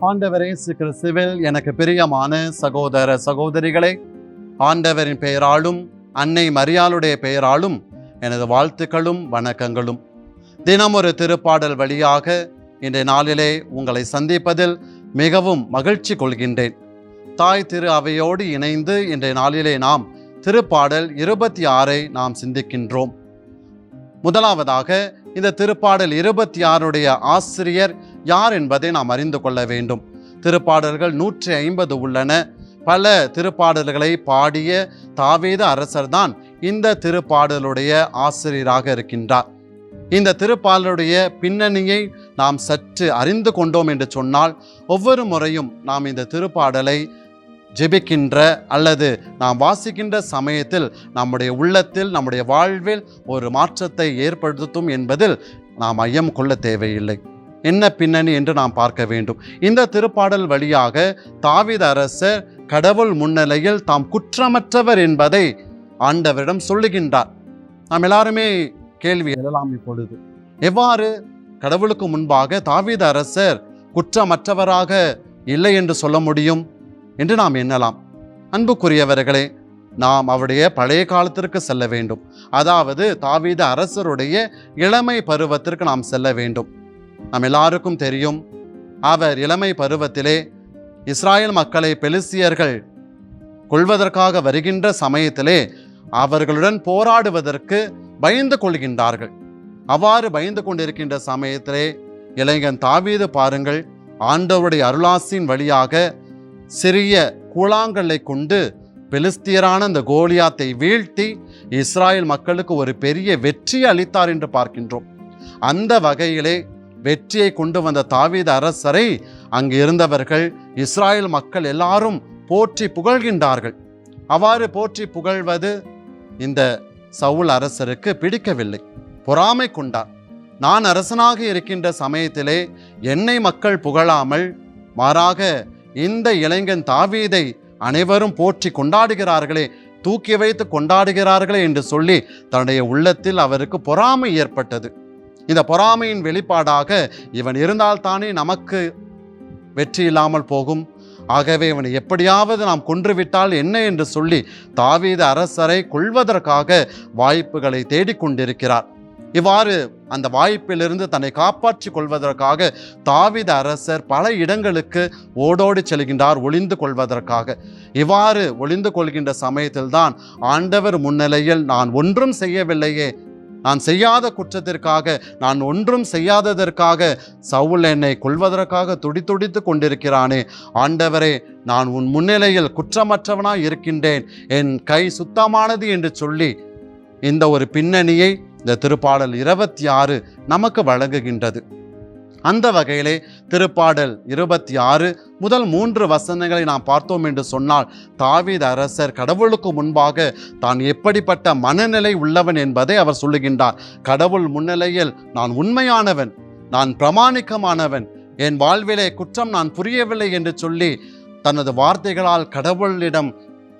ஆண்டவரே கிறிஸ்துவில் எனக்கு பிரியமான சகோதர சகோதரிகளே ஆண்டவரின் பெயராலும் அன்னை மரியாளுடைய பெயராலும் எனது வாழ்த்துக்களும் வணக்கங்களும். தினம் ஒரு திருப்பாடல் வழியாக இன்றைய நாளிலே உங்களை சந்திப்பதில் மிகவும் மகிழ்ச்சி கொள்கின்றேன். தாய் திரு அவையோடு இணைந்து இன்றைய நாளிலே நாம் திருப்பாடல் இருபத்தி ஆறை நாம் சிந்திக்கின்றோம். முதலாவதாக இந்த திருப்பாடல் இருபத்தி ஆறுடைய ஆசிரியர் யார் என்பதை நாம் அறிந்து கொள்ள வேண்டும். திருப்பாடல்கள் நூற்றி ஐம்பது உள்ளன. பல திருப்பாடல்களை பாடிய தாவேத அரசர்தான் இந்த திருப்பாடலுடைய ஆசிரியராக இருக்கின்றார். இந்த திருப்பாடலுடைய பின்னணியை நாம் சற்று அறிந்து கொண்டோம் என்று சொன்னால் ஒவ்வொரு முறையும் நாம் இந்த திருப்பாடலை ஜெபிக்கின்ற அல்லது நாம் வாசிக்கின்ற சமயத்தில் நம்முடைய உள்ளத்தில் நம்முடைய வாழ்வில் ஒரு மாற்றத்தை ஏற்படுத்தும் என்பதில் நாம் ஐயம் கொள்ள தேவையில்லை. என்ன பின்னணி என்று நாம் பார்க்க வேண்டும். இந்த திருப்பாடல் வழியாக தாவித அரசர் கடவுள் முன்னிலையில் தாம் குற்றமற்றவர் என்பதை ஆண்டவரிடம் சொல்லுகின்றார். நாம் எல்லாருமே கேள்வி எழலாம் இப்பொழுது. எவ்வாறு கடவுளுக்கு முன்பாக தாவீது அரசர் குற்றமற்றவராக இல்லை என்று சொல்ல முடியும்? என்று நாம் எண்ணலாம். அன்புக்குரியவர்களே நாம் அவருடைய பழைய காலத்திற்கு செல்ல வேண்டும். அதாவது தாவீத அரசருடைய இளமை பருவத்திற்கு நாம் செல்ல வேண்டும். நாம் எல்லாருக்கும் தெரியும் அவர் இளமை பருவத்திலே இஸ்ராயல் மக்களை பெலிசியர்கள் கொள்வதற்காக வருகின்ற சமயத்திலே அவர்களுடன் போராடுவதற்கு பயந்து கொள்கின்றார்கள். அவ்வாறு பயந்து கொண்டிருக்கின்ற சமயத்திலே இளைஞன் தாவீது பாருங்கள் ஆண்டவருடைய அருளாசின் வழியாக சிறிய கூழாங்கல்லை கொண்டு பெலிஸ்தியரான அந்த கோலியாத்தை வீழ்த்தி இஸ்ராயல் மக்களுக்கு ஒரு பெரிய வெற்றியை அளித்தார் என்று பார்க்கின்றோம். அந்த வகையிலே வெற்றியை கொண்டு வந்த தாவீத அரசரை அங்கு இருந்தவர்கள் இஸ்ராயல் மக்கள் எல்லாரும் போற்றி புகழ்கின்றார்கள். அவ்வாறு போற்றி புகழ்வது இந்த சவுல் அரசருக்கு பிடிக்கவில்லை. பொறாமை கொண்டார். நான் அரசனாக இருக்கின்ற சமயத்திலே என்னை மக்கள் புகழாமல் மாறாக இந்த இளைஞன் தாவீதை அனைவரும் போற்றி கொண்டாடுகிறார்களே தூக்கி வைத்து கொண்டாடுகிறார்களே என்று சொல்லி தன்னுடைய உள்ளத்தில் அவருக்கு பொறாமை ஏற்பட்டது. இந்த பொறாமையின் வெளிப்பாடாக இவன் இருந்தால்தானே நமக்கு வெற்றி இல்லாமல் போகும். ஆகவே இவனை எப்படியாவது நாம் கொன்றுவிட்டால் என்ன என்று சொல்லி தாவீது அரசரை கொள்வதற்காக வாய்ப்புகளை தேடிக்கொண்டிருக்கிறார். இவ்வாறு அந்த வாய்ப்பிலிருந்து தன்னை காப்பாற்றிக் கொள்வதற்காக தாவித அரசர் பல இடங்களுக்கு ஓடோடி செல்கின்றார் ஒளிந்து கொள்வதற்காக. இவ்வாறு ஒளிந்து கொள்கின்ற சமயத்தில்தான் ஆண்டவர் முன்னிலையில் நான் ஒன்றும் செய்யவில்லையே நான் செய்யாத குற்றத்திற்காக நான் ஒன்றும் செய்யாததற்காக சவுல் என்னை கொள்வதற்காக துடித்துடித்து கொண்டிருக்கிறானே ஆண்டவரே நான் உன் முன்னிலையில் குற்றமற்றவனாய் இருக்கின்றேன் என் கை சுத்தமானது என்று சொல்லி இந்த ஒரு பின்னணியை இந்த திருப்பாடல் இருபத்தி ஆறு நமக்கு வழங்குகின்றது. அந்த வகையிலே திருப்பாடல் இருபத்தி ஆறு முதல் மூன்று வசனங்களை நாம் பார்த்தோம் என்று சொன்னால் தாவீது அரசர் கடவுளுக்கு முன்பாக தான் எப்படிப்பட்ட மனநிலை உள்ளவன் என்பதை அவர் சொல்லுகின்றார். கடவுள் முன்னிலையில் நான் உண்மையானவன் நான் பிரமாணிக்கமானவன் என் வாழ்விலே குற்றம் நான் புரியவில்லை என்று சொல்லி தனது வார்த்தைகளால் கடவுளிடம்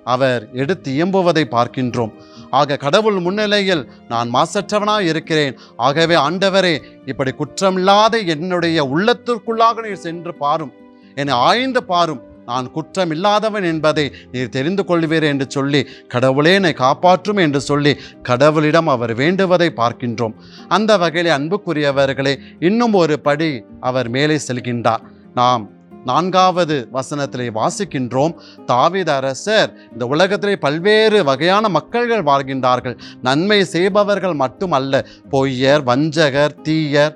அவர் எடுத்து இயம்புவதை பார்க்கின்றோம். ஆக கடவுள் முன்னிலையில் நான் மாசற்றவனாய் இருக்கிறேன். ஆகவே ஆண்டவரே இப்படி குற்றமில்லாத என்னுடைய உள்ளத்திற்குள்ளாக நீர் சென்று பாரும். என்னை ஆய்ந்து பாரும். நான் குற்றம் இல்லாதவன் என்பதை நீர் தெரிந்து கொள்வீர் என்று சொல்லி கடவுளே என்னை காப்பாற்றும் என்று சொல்லி கடவுளிடம் அவர் வேண்டுவதை பார்க்கின்றோம். அந்த வகையில் அன்புக்குரியவர்களே இன்னும் ஒரு படி அவர் மேலே செல்கின்றார். நாம் நான்காவது வசனத்திலே வாசிக்கின்றோம் தாவித அரசர் இந்த உலகத்திலே பல்வேறு வகையான மக்கள்கள் வாழ்கின்றார்கள். நன்மை செய்பவர்கள் மட்டுமல்ல பொய்யர் வஞ்சகர் தீயர்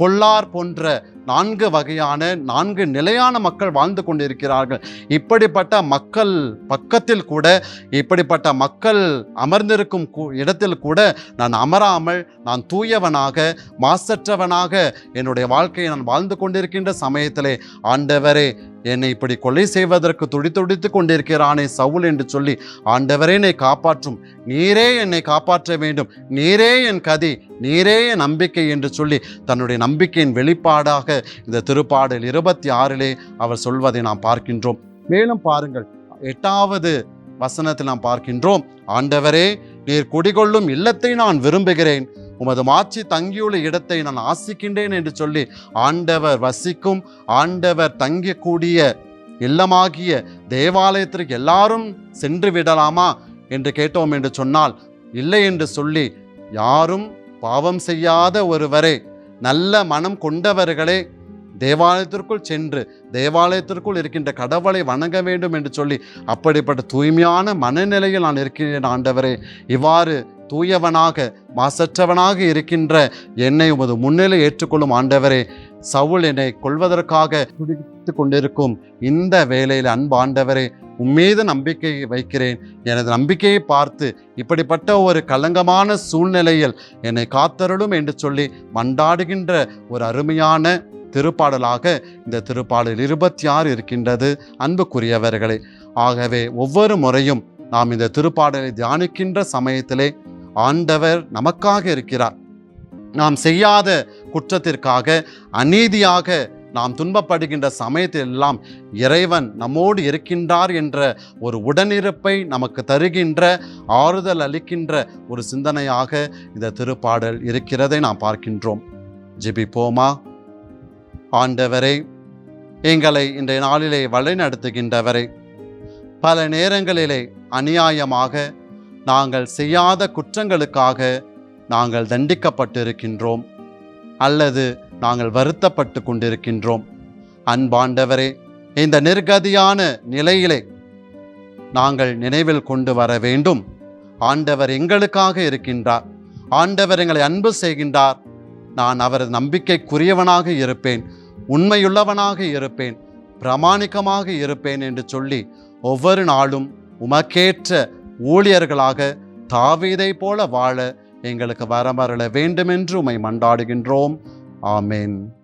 பொல்லார் போன்ற நான்கு வகையான நான்கு நிலையான மக்கள் வாழ்ந்து கொண்டிருக்கிறார்கள். இப்படிப்பட்ட மக்கள் பக்கத்தில் கூட இப்படிப்பட்ட மக்கள் அமர்ந்திருக்கும் கூ- இடத்தில் கூட நான் அமராமல் நான் தூயவனாக மாசற்றவனாக என்னுடைய வாழ்க்கையை நான் வாழ்ந்து கொண்டிருக்கின்ற சமயத்திலே ஆண்டவரே என்னை இப்படி கொலை செய்வதற்கு துடிதுடித்து கொண்டிருக்கிறானே சவுல் என்று சொல்லி ஆண்டவரே என்னை காப்பாற்றும். நீரே என்னை காப்பாற்ற வேண்டும். நீரே என் கதி. நீரே என் நம்பிக்கை என்று சொல்லி தன்னுடைய நம்பிக்கையின் வெளிப்பாடாக இந்த திருப்பாடல் இருபத்தி ஆறிலே அவர் சொல்வதை நாம் பார்க்கின்றோம். மேலும் பாருங்கள் எட்டாவது வசனத்தில் நாம் பார்க்கின்றோம் ஆண்டவரே நீர் குடிகொள்ளும் இல்லத்தை நான் விரும்புகிறேன். உமது மாட்சி தங்கியுள்ள இடத்தை நான் ஆசிக்கின்றேன் என்று சொல்லி ஆண்டவர் வசிக்கும் ஆண்டவர் தங்கக்கூடிய இல்லமாகிய தேவாலயத்திற்கு எல்லாரும் சென்று விடலாமா என்று கேட்டோம் என்று சொன்னால் இல்லை என்று சொல்லி யாரும் பாவம் செய்யாத ஒருவரே நல்ல மனம் கொண்டவர்களே தேவாலயத்திற்குள் சென்று தேவாலயத்திற்குள் இருக்கின்ற கடவுளை வணங்க வேண்டும் என்று சொல்லி அப்படிப்பட்ட தூய்மையான மனநிலையில் நான் இருக்கிறேன் ஆண்டவரே. இவ்வாறு தூயவனாக மாசற்றவனாக இருக்கின்ற என்னை உமது முன்னிலை ஏற்றுக்கொள்ளும் ஆண்டவரே சவுல் என்னை கொள்வதற்காக துடித்து கொண்டிருக்கும் இந்த வேலையில் அன்பு ஆண்டவரே உம்மீது நம்பிக்கை வைக்கிறேன். எனது நம்பிக்கையை பார்த்து இப்படிப்பட்ட ஒரு கலங்கமான சூழ்நிலையில் என்னை காத்தருளும் என்று சொல்லி மண்டாடுகின்ற ஒரு அருமையான திருப்பாடலாக இந்த திருப்பாடல் இருபத்தி ஆறு இருக்கின்றது. அன்புக்குரியவர்களே ஆகவே ஒவ்வொரு முறையும் நாம் இந்த திருப்பாடலை தியானிக்கின்ற சமயத்திலே ஆண்டவர் நமக்காக இருக்கிறார். நாம் செய்யாத குற்றத்திற்காக அநீதியாக நாம் துன்பப்படுகின்ற சமயத்திலெல்லாம் இறைவன் நம்மோடு இருக்கின்றார் என்ற ஒரு உடனிருப்பை நமக்கு தருகின்ற ஆறுதல் அளிக்கின்ற ஒரு சிந்தனையாக இந்த திருப்பாடல் இருக்கிறதை நாம் பார்க்கின்றோம். ஜிபிப்போமா? ஆண்டவரே எங்களை இன்றைய நாளிலே வழிநடத்துகின்றவரை பல நேரங்களிலே அநியாயமாக நாங்கள் செய்யாத குற்றங்களுக்காக நாங்கள் தண்டிக்கப்பட்டிருக்கின்றோம். அல்லது நாங்கள் வருத்தப்பட்டு கொண்டிருக்கின்றோம். அன்பாண்டவரே இந்த நிர்கதியான நிலையிலே நாங்கள் நினைவில் கொண்டு வர வேண்டும். ஆண்டவர் எங்களுக்காக இருக்கின்றார். ஆண்டவர் எங்களை அன்பு செய்கின்றார். நான் அவரது நம்பிக்கைக்குரியவனாக இருப்பேன். உண்மையுள்ளவனாக இருப்பேன். பிரமாணிக்கமாக இருப்பேன் என்று சொல்லி ஒவ்வொரு நாளும் உமக்கேற்ற ஊழியர்களாக தாவீதை போல வாழ எங்களுக்கு வரமருள வேண்டுமென்று உமை மண்டாடுகின்றோம் ஆமேன்.